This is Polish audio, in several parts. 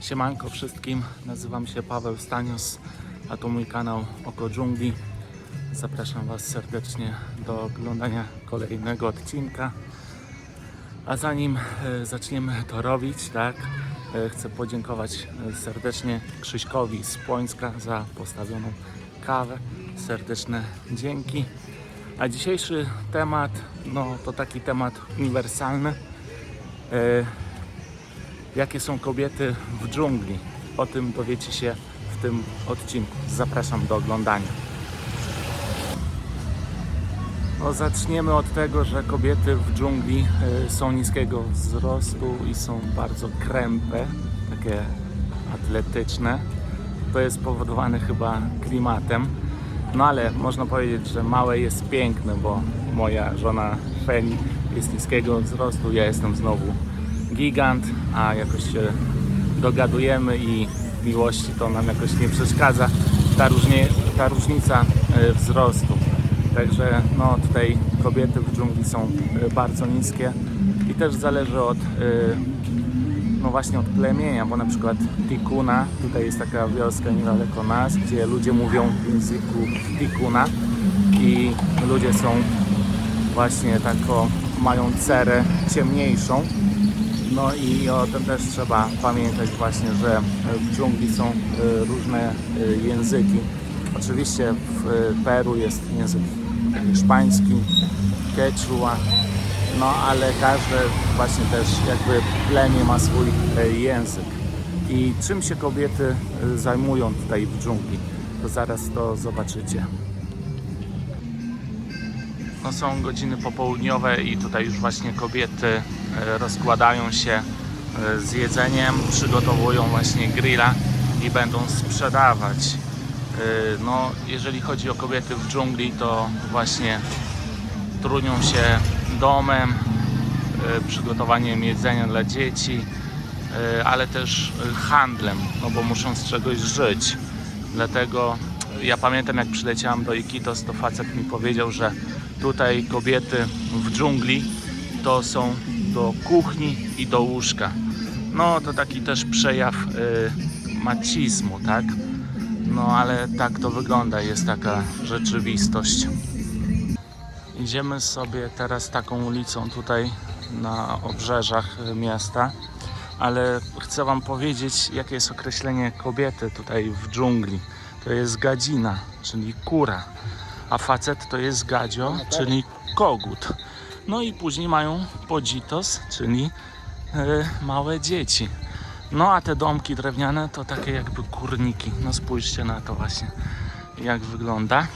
Siemanko wszystkim, nazywam się Paweł Stanius, a to mój kanał Oko Dżungli. Zapraszam Was serdecznie do oglądania kolejnego odcinka. A zanim e, zaczniemy to robić, tak, e, chcę podziękować e, serdecznie Krzyśkowi z Płońska za postawioną kawę. Serdeczne dzięki. A dzisiejszy temat, no to taki temat uniwersalny. Jakie są kobiety w dżungli. O tym dowiecie się w tym odcinku. Zapraszam do oglądania. No, zaczniemy od tego, że kobiety w dżungli y, są niskiego wzrostu i są bardzo krępe, takie atletyczne. To jest spowodowane chyba klimatem. No ale można powiedzieć, że małe jest piękne, bo moja żona Feni jest niskiego wzrostu, ja jestem znowu gigant, a jakoś się dogadujemy i miłości to nam jakoś nie przeszkadza ta, różnie, ta różnica e, wzrostu. Także no tutaj kobiety w dżungli są e, bardzo niskie i też zależy od e, no właśnie od plemienia, bo na przykład Tikuna, tutaj jest taka wioska niedaleko nas, gdzie ludzie mówią w języku Tikuna i ludzie są właśnie taką, mają cerę ciemniejszą. No i o tym też trzeba pamiętać właśnie, że w dżungli są e, różne e, języki. Oczywiście w e, Peru jest język hiszpański, quechua, no ale każde właśnie też jakby plemię ma swój e, język. I czym się kobiety e, zajmują tutaj w dżungli, to zaraz to zobaczycie. No są godziny popołudniowe i tutaj już właśnie kobiety e, rozkładają się e, z jedzeniem, przygotowują właśnie grilla i będą sprzedawać. E, No, jeżeli chodzi o kobiety w dżungli, to właśnie trudnią się domem, przygotowaniem jedzenia dla dzieci, ale też handlem, no bo muszą z czegoś żyć. Dlatego ja pamiętam jak przyleciałem do Iquitos, to facet mi powiedział, że tutaj kobiety w dżungli to są do kuchni i do łóżka. No to taki też przejaw y, macizmu, tak? No ale tak to wygląda, jest taka rzeczywistość. Idziemy sobie teraz taką ulicą tutaj na obrzeżach y, miasta, ale chcę Wam powiedzieć, jakie jest określenie kobiety tutaj w dżungli. To jest gadzina, czyli kura, a facet to jest gadzio, czyli kogut. No i później mają podzitos, czyli y, małe dzieci. No a te domki drewniane to takie jakby kurniki. No spójrzcie na to właśnie, jak wygląda.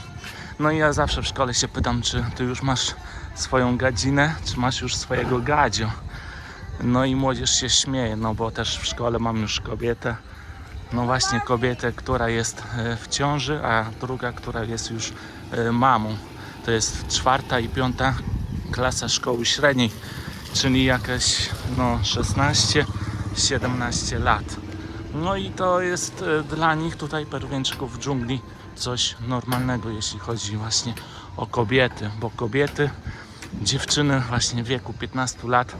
No i ja zawsze w szkole się pytam, czy ty już masz swoją gadzinę, czy masz już swojego gadzio. No i młodzież się śmieje, no bo też w szkole mam już kobietę. No właśnie kobietę, która jest e, w ciąży, a druga, która jest już e, mamą. To jest czwarta i piąta klasa szkoły średniej, czyli jakieś no 16-17 lat. No i to jest e, dla nich tutaj peruwienczyków w dżungli coś normalnego, jeśli chodzi właśnie o kobiety, bo kobiety, dziewczyny właśnie w wieku 15 lat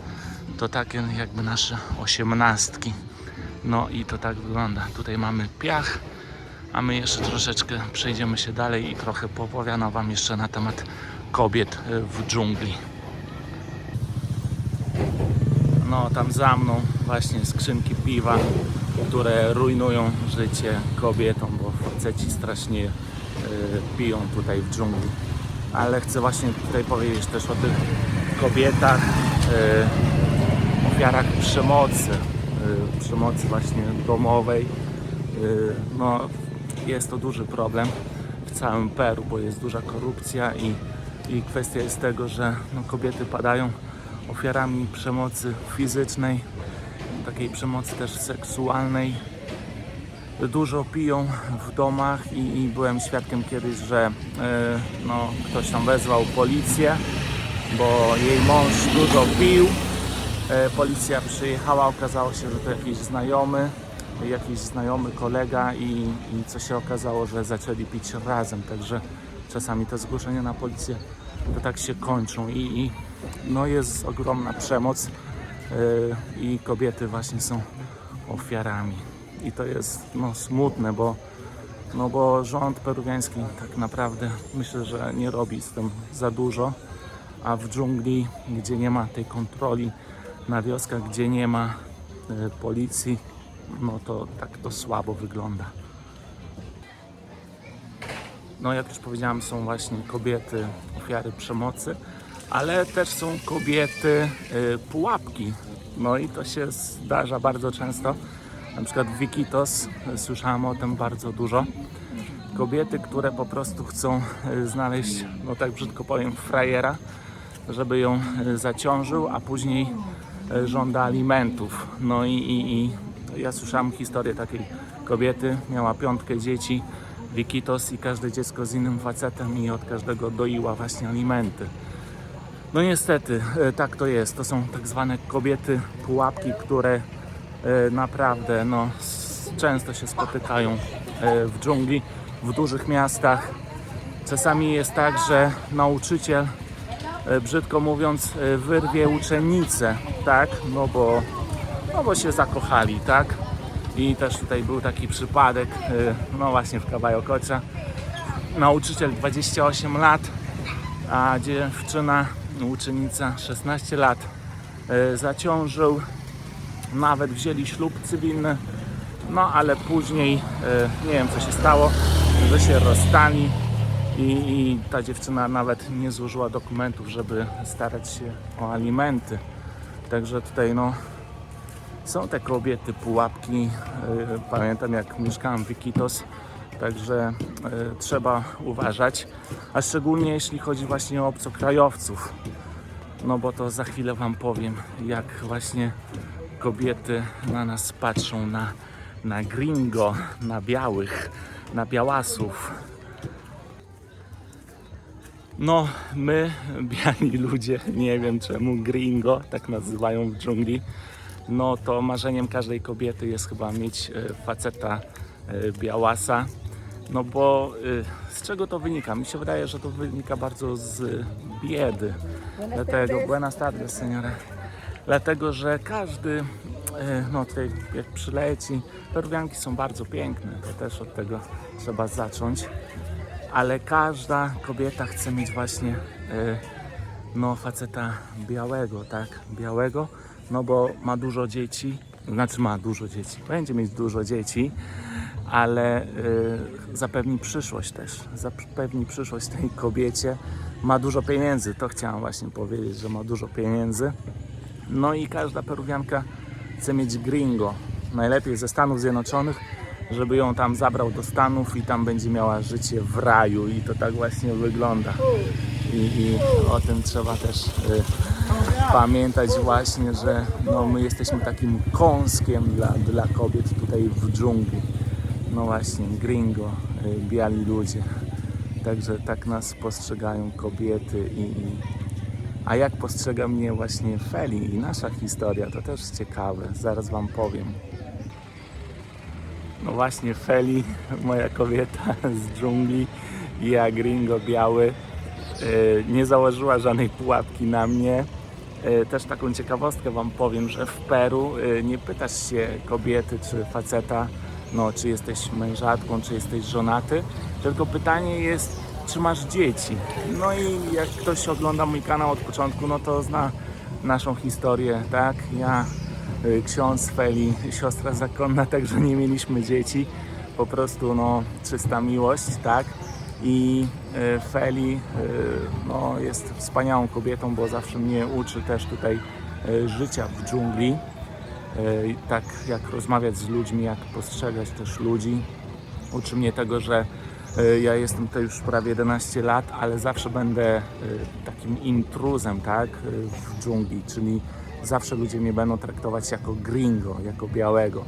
to takie jakby nasze osiemnastki. No i to tak wygląda. Tutaj mamy piach, a my jeszcze troszeczkę przejdziemy się dalej i trochę popowiadam Wam jeszcze na temat kobiet e, w dżungli. No tam za mną właśnie skrzynki piwa, które rujnują życie kobietom, bo faceci strasznie e, piją tutaj w dżungli. Ale chcę właśnie tutaj powiedzieć też o tych kobietach, e, ofiarach przemocy, przemocy właśnie domowej. E, No, jest to duży problem w całym Peru, bo jest duża korupcja i, i kwestia jest tego, że no, kobiety padają ofiarami przemocy fizycznej, takiej przemocy też seksualnej. Dużo piją w domach i, i byłem świadkiem kiedyś, że e, no, ktoś tam wezwał policję, bo jej mąż dużo pił. E, Policja przyjechała, okazało się, że to jakiś znajomy, jakiś znajomy kolega i, i co się okazało, że zaczęli pić razem, także czasami te zgłoszenia na policję to tak się kończą i, i no jest ogromna przemoc e, i kobiety właśnie są ofiarami. i to jest no, smutne, bo, no, bo rząd peruwiański tak naprawdę myślę, że nie robi z tym za dużo, a w dżungli, gdzie nie ma tej kontroli, na wioskach, gdzie nie ma e, policji, no to tak to słabo wygląda. No jak już powiedziałem, są właśnie kobiety ofiary przemocy, ale też są kobiety y, pułapki. No i to się zdarza bardzo często. Na przykład w Wikitos y, słyszałem o tym bardzo dużo. Kobiety, które po prostu chcą znaleźć, no tak brzydko powiem, frajera, żeby ją zaciążył, a później żąda alimentów. No i, i, i ja słyszałem historię takiej kobiety, miała piątkę dzieci, Wikitos i każde dziecko z innym facetem i od każdego doiła właśnie alimenty. No niestety, e, tak to jest. To są tak zwane kobiety pułapki, które e, naprawdę no, często się spotykają e, w dżungli, w dużych miastach. Czasami jest tak, że nauczyciel, e, brzydko mówiąc, e, wyrwie uczennicę, tak? No bo, no bo się zakochali, tak? I też tutaj był taki przypadek, e, no właśnie w Kawajokocza. Nauczyciel 28 lat, a dziewczyna, uczennica 16 lat e, zaciążył, nawet wzięli ślub cywilny, no ale później e, nie wiem co się stało, że się rozstali i, i ta dziewczyna nawet nie złożyła dokumentów, żeby starać się o alimenty. Także tutaj no są te kobiety pułapki. e, Pamiętam jak mieszkałem w Wikitos, także e, trzeba uważać, a szczególnie jeśli chodzi właśnie o obcokrajowców. No bo to za chwilę Wam powiem, jak właśnie kobiety na nas patrzą, na, na gringo, na białych, na białasów. No, my, biali ludzie, nie wiem czemu gringo, tak nazywają w dżungli, no to marzeniem każdej kobiety jest chyba mieć e, faceta e, białasa. No bo e, z czego to wynika? Mi się wydaje, że to wynika bardzo z biedy. Dlatego, buenas tardes, señora. Dlatego, że każdy, no tutaj jak przyleci, peruwianki są bardzo piękne, to też od tego trzeba zacząć. Ale każda kobieta chce mieć właśnie e, no faceta białego, tak, białego, no bo ma dużo dzieci, znaczy ma dużo dzieci, będzie mieć dużo dzieci, ale y, zapewni przyszłość też, zapewni przyszłość tej kobiecie, ma dużo pieniędzy, to chciałam właśnie powiedzieć, że ma dużo pieniędzy, no i każda peruwianka chce mieć gringo, najlepiej ze Stanów Zjednoczonych, żeby ją tam zabrał do Stanów i tam będzie miała życie w raju i to tak właśnie wygląda. I, i o tym trzeba też y, pamiętać właśnie, że no, my jesteśmy takim kąskiem dla, dla kobiet tutaj w dżungli. No właśnie, gringo, y, biali ludzie. Także tak nas postrzegają kobiety i, i a jak postrzega mnie właśnie Feli i nasza historia, to też ciekawe, zaraz Wam powiem. No właśnie Feli, moja kobieta z dżungli ja gringo biały, y, nie założyła żadnej pułapki na mnie. Y, Też taką ciekawostkę Wam powiem, że w Peru y, nie pytasz się kobiety czy faceta, no, czy jesteś mężatką, czy jesteś żonaty, tylko pytanie jest, czy masz dzieci. No i jak ktoś ogląda mój kanał od początku, no to zna naszą historię, tak? Ja, ksiądz Feli, siostra zakonna, także nie mieliśmy dzieci. Po prostu no, czysta miłość, tak? I y, Feli y, no, jest wspaniałą kobietą, bo zawsze mnie uczy też tutaj y, życia w dżungli. Y, tak jak rozmawiać z ludźmi, jak postrzegać też ludzi. Uczy mnie tego, że y, ja jestem tutaj już prawie 11 lat, ale zawsze będę y, takim intruzem, tak, y, w dżungli, czyli zawsze ludzie mnie będą traktować jako gringo, jako białego.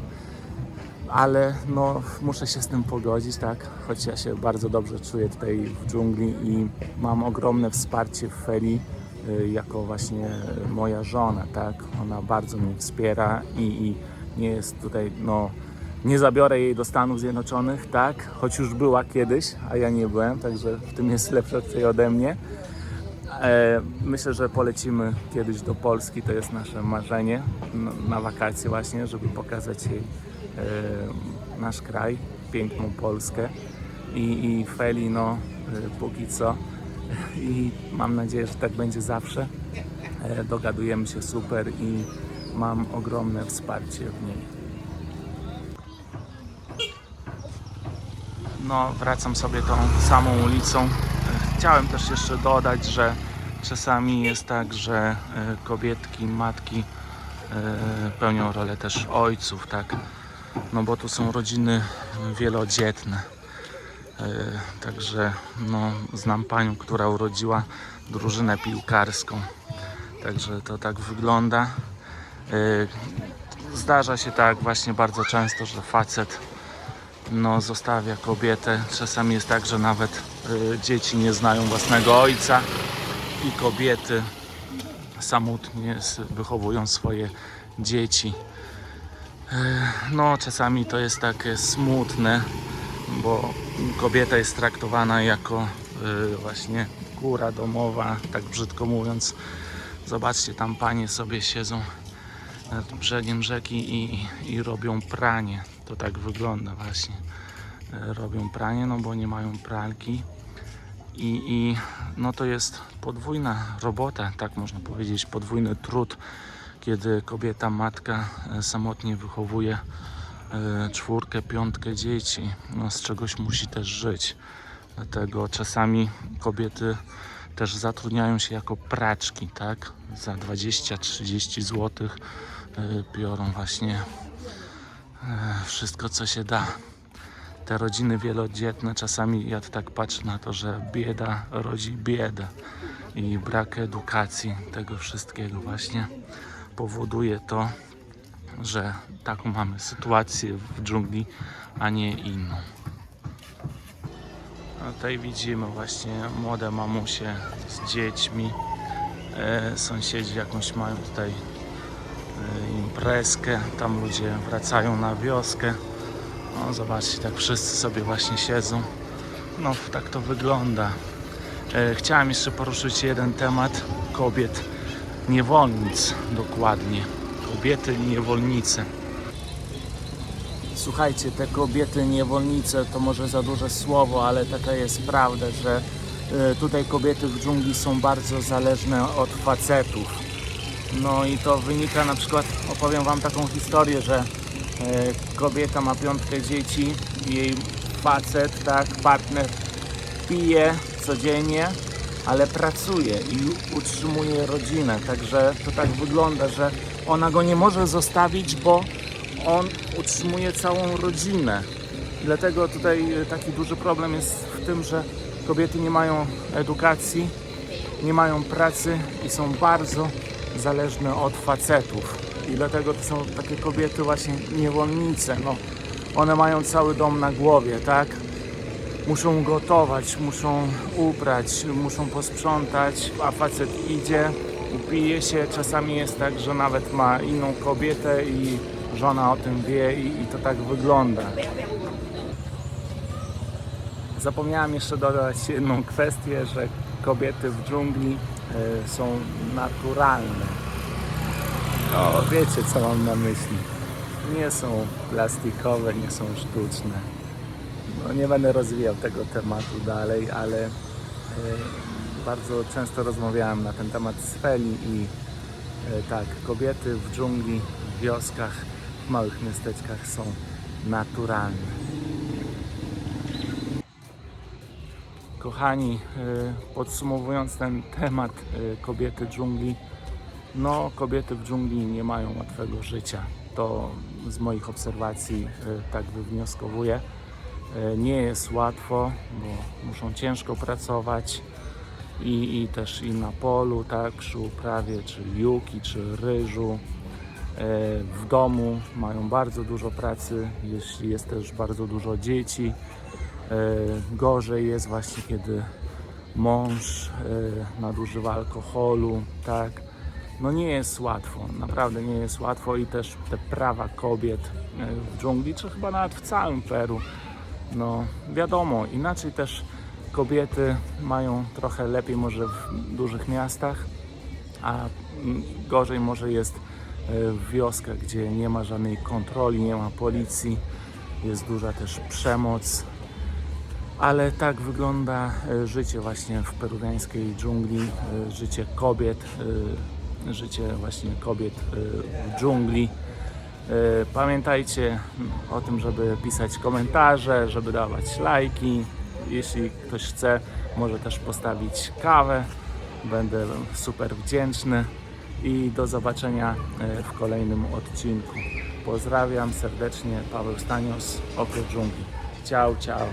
Ale no, muszę się z tym pogodzić, tak, choć ja się bardzo dobrze czuję tutaj w dżungli i mam ogromne wsparcie w Feli, y, jako właśnie moja żona, tak? Ona bardzo mnie wspiera i, i nie jest tutaj, no, nie zabiorę jej do Stanów Zjednoczonych, tak? Choć już była kiedyś, a ja nie byłem, także w tym jest lepsza tutaj ode mnie. E, myślę, że polecimy kiedyś do Polski, to jest nasze marzenie na, wakacje właśnie, żeby pokazać jej e, nasz kraj, piękną Polskę i, i Feli, no e, póki co i mam nadzieję, że tak będzie zawsze. Dogadujemy się super i mam ogromne wsparcie w niej. No, wracam sobie tą samą ulicą. Chciałem też jeszcze dodać, że czasami jest tak, że e, kobietki, matki e, pełnią rolę też ojców, tak? No bo tu są rodziny wielodzietne. E, Także no, znam panią, która urodziła drużynę piłkarską. Także to tak wygląda. Zdarza się tak właśnie bardzo często, że facet no, zostawia kobietę. Czasami jest tak, że nawet dzieci nie znają własnego ojca i kobiety samotnie wychowują swoje dzieci. Y, No, czasami to jest takie smutne, bo kobieta jest traktowana jako y, właśnie kura domowa, tak brzydko mówiąc. Zobaczcie, tam panie sobie siedzą nad brzegiem rzeki i, i robią pranie. To tak wygląda właśnie. E, Robią pranie, no bo nie mają pralki. I, I no to jest podwójna robota, tak można powiedzieć, podwójny trud, kiedy kobieta, matka e, samotnie wychowuje e, czwórkę, piątkę dzieci. No, z czegoś musi też żyć. Dlatego czasami kobiety też zatrudniają się jako praczki, tak? Za 20-30 zł biorą właśnie e, wszystko, co się da. Te rodziny wielodzietne, czasami ja tak patrzę na to, że bieda rodzi biedę i brak edukacji tego wszystkiego właśnie powoduje to, że taką mamy sytuację w dżungli, a nie inną. No tutaj widzimy właśnie młode mamusie z dziećmi. E, sąsiedzi jakąś mają tutaj e, imprezkę. Tam ludzie wracają na wioskę. No zobaczcie, tak wszyscy sobie właśnie siedzą. No tak to wygląda. E, chciałem jeszcze poruszyć jeden temat kobiet niewolnic dokładnie. Kobiety niewolnice. Słuchajcie, te kobiety niewolnice to może za duże słowo, ale taka jest prawda, że y, tutaj kobiety w dżungli są bardzo zależne od facetów. No i to wynika na przykład, opowiem Wam taką historię, że kobieta ma piątkę dzieci, jej facet, tak, partner pije codziennie, ale pracuje i utrzymuje rodzinę. Także to tak wygląda, że ona go nie może zostawić, bo on utrzymuje całą rodzinę. Dlatego tutaj e, taki duży problem jest w tym, że kobiety nie mają edukacji, nie mają pracy i są bardzo zależne od facetów. I dlatego to są takie kobiety właśnie niewolnice. No, one mają cały dom na głowie, tak? Muszą gotować, muszą uprać, muszą posprzątać, a facet idzie, upije się. Czasami jest tak, że nawet ma inną kobietę i żona o tym wie i, i to tak wygląda. Zapomniałem jeszcze dodać jedną kwestię, że kobiety w dżungli e, są naturalne. No, wiecie co mam na myśli. Nie są plastikowe, nie są sztuczne. No, nie będę rozwijał tego tematu dalej, ale e, bardzo często rozmawiałem na ten temat z Feli i e, tak, kobiety w dżungli, w wioskach, w małych miasteczkach są naturalne. Kochani, e, podsumowując ten temat kobiety dżungli, no kobiety w dżungli nie mają łatwego życia. To z moich obserwacji e, tak wywnioskowuję. E, Nie jest łatwo, bo muszą ciężko pracować i, i też i na polu, tak, przy uprawie, czy juki, czy ryżu. E, W domu mają bardzo dużo pracy, jeśli jest też bardzo dużo dzieci. Gorzej jest właśnie, kiedy mąż nadużywa alkoholu, tak. No nie jest łatwo, naprawdę nie jest łatwo i też te prawa kobiet e, w dżungli, czy chyba nawet w całym Peru, no wiadomo, inaczej też kobiety mają trochę lepiej może w dużych miastach, a gorzej może jest e, w wioskach, gdzie nie ma żadnej kontroli, nie ma policji, jest duża też przemoc. Ale tak wygląda e, życie właśnie w peruwiańskiej dżungli, życie kobiet, życie właśnie kobiet e, w dżungli. E, Pamiętajcie o tym, żeby pisać komentarze, żeby dawać lajki. Jeśli ktoś chce, może też postawić kawę. Będę super wdzięczny i do zobaczenia e, w kolejnym odcinku. Pozdrawiam serdecznie, Paweł Stanios, Oko Dżungli. Ciao, ciao.